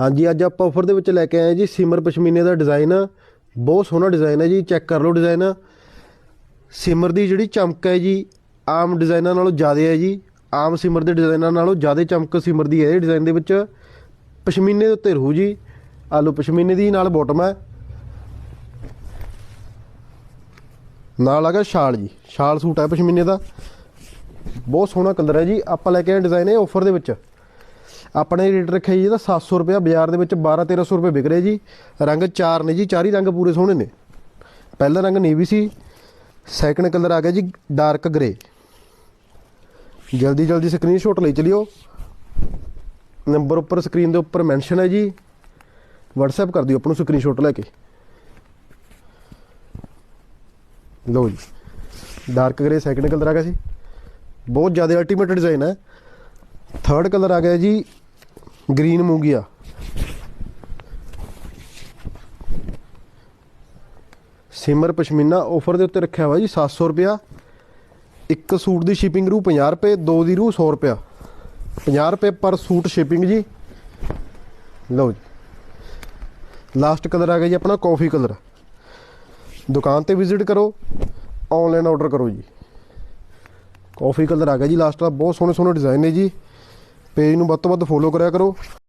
ਹਾਂਜੀ, ਅੱਜ ਆਪਾਂ ਆਫਰ ਦੇ ਵਿੱਚ ਲੈ ਕੇ ਆਏ ਜੀ ਸਿਮਰ ਪਸ਼ਮੀਨੇ ਦਾ ਡਿਜ਼ਾਈਨ ਬਹੁਤ ਸੋਹਣਾ ਡਿਜ਼ਾਈਨ ਹੈ ਜੀ ਚੈੱਕ ਕਰ ਲਓ ਡਿਜ਼ਾਈਨ ਸਿਮਰ ਦੀ ਜਿਹੜੀ ਚਮਕ ਹੈ ਜੀ, ਆਮ ਡਿਜ਼ਾਈਨਾਂ ਨਾਲੋਂ ਜ਼ਿਆਦਾ ਹੈ ਜੀ। ਆਮ ਸਿਮਰ ਦੇ ਡਿਜ਼ਾਈਨਾਂ ਨਾਲੋਂ ਜ਼ਿਆਦਾ ਚਮਕ ਸਿਮਰ ਦੀ ਹੈ ਇਹ ਡਿਜ਼ਾਈਨ ਦੇ ਵਿੱਚ। ਪਸ਼ਮੀਨੇ ਦੇ ਉੱਤੇ ਰਹੂ ਜੀ। ਆਲੂ ਪਸ਼ਮੀਨੇ ਦੀ ਨਾਲ ਬਾਟਮ ਹੈ। ਨਾਲ ਆਗਾ ਸ਼ਾਲ ਜੀ। ਸ਼ਾਲ ਸੂਟ ਹੈ ਪਸ਼ਮੀਨੇ ਦਾ। ਬਹੁਤ ਸੋਹਣਾ ਕਲਰ ਹੈ ਜੀ। ਆਪਾਂ ਲੈ ਕੇ ਆਏ ਡਿਜ਼ਾਈਨ ਇਹ ਆਫਰ ਦੇ ਵਿੱਚ। ਆਪਣੇ ਰੇਟ ਰੱਖਿਆ ਜੀ ਇਹਦਾ 700 ਰੁਪਏ ਬਾਜ਼ਾਰ ਦੇ ਵਿੱਚ 12 1300 ਰੁਪਏ ਵਿਕ ਰਿਹਾ ਜੀ। ਰੰਗ ਚਾਰ ਨੇ ਜੀ, ਚਾਰ ਹੀ ਰੰਗ ਪੂਰੇ ਸੋਹਣੇ ਨੇ। ਪਹਿਲਾ ਰੰਗ ਨੇਵੀ ਸੀ ਸੈਕੰਡ ਕਲਰ ਆ ਗਿਆ ਜੀ ਡਾਰਕ ਗ੍ਰੇ ਜਲਦੀ ਜਲਦੀ ਸਕਰੀਨਸ਼ਾਟ ਲਈ ਚਲਿਓ। ਨੰਬਰ ਉੱਪਰ ਸਕਰੀਨ ਦੇ ਉੱਪਰ ਮੈਂਸ਼ਨ ਹੈ ਜੀ। WhatsApp ਕਰ ਦਿਓ, ਆਪਾਂ ਨੂੰ ਸਕਰੀਨਸ਼ਾਟ ਲੈ ਕੇ। ਲਓ ਜੀ ਡਾਰਕ ਗ੍ਰੇ ਸੈਕੰਡ ਕਲਰ ਆ ਗਿਆ ਸੀ। ਬਹੁਤ ਜ਼ਿਆਦਾ ਅਲਟੀਮੇਟ ਡਿਜ਼ਾਈਨ ਹੈ। ਥਰਡ ਕਲਰ ਆ ਗਿਆ ਜੀ ਗ੍ਰੀਨ ਮੂੰਗੀਆ। ਸਿਮਰ ਪਸ਼ਮੀਨਾ ਆਫਰ ਦੇ ਉੱਤੇ ਰੱਖਿਆ ਹੋਇਆ ਜੀ 700 ਰੁਪਿਆ ਇੱਕ ਸੂਟ ਦੀ ਸ਼ਿਪਿੰਗ ਰੂ 50 ਰੁਪਏ, ਦੋ ਦੀ ਰੂ 100 ਰੁਪਿਆ 50 ਰੁਪਏ ਪਰ ਸੂਟ ਸ਼ਿਪਿੰਗ ਜੀ। ਲਓ ਜੀ। ਲਾਸਟ ਕਲਰ ਆ ਗਿਆ ਜੀ ਆਪਣਾ ਕਾਫੀ ਕਲਰ। ਦੁਕਾਨ ਤੇ ਵਿਜ਼ਿਟ ਕਰੋ ਆਨਲਾਈਨ ਆਰਡਰ ਕਰੋ ਜੀ। ਕਾਫੀ ਕਲਰ ਆ ਗਿਆ ਜੀ, ਲਾਸਟ ਦਾ ਬਹੁਤ ਸੋਹਣੇ ਸੋਹਣੇ ਡਿਜ਼ਾਈਨ ਨੇ ਜੀ। ਪੇਜ ਨੂੰ ਵੱਧ ਤੋਂ ਵੱਧ ਫੋਲੋ ਕਰਿਆ ਕਰੋ।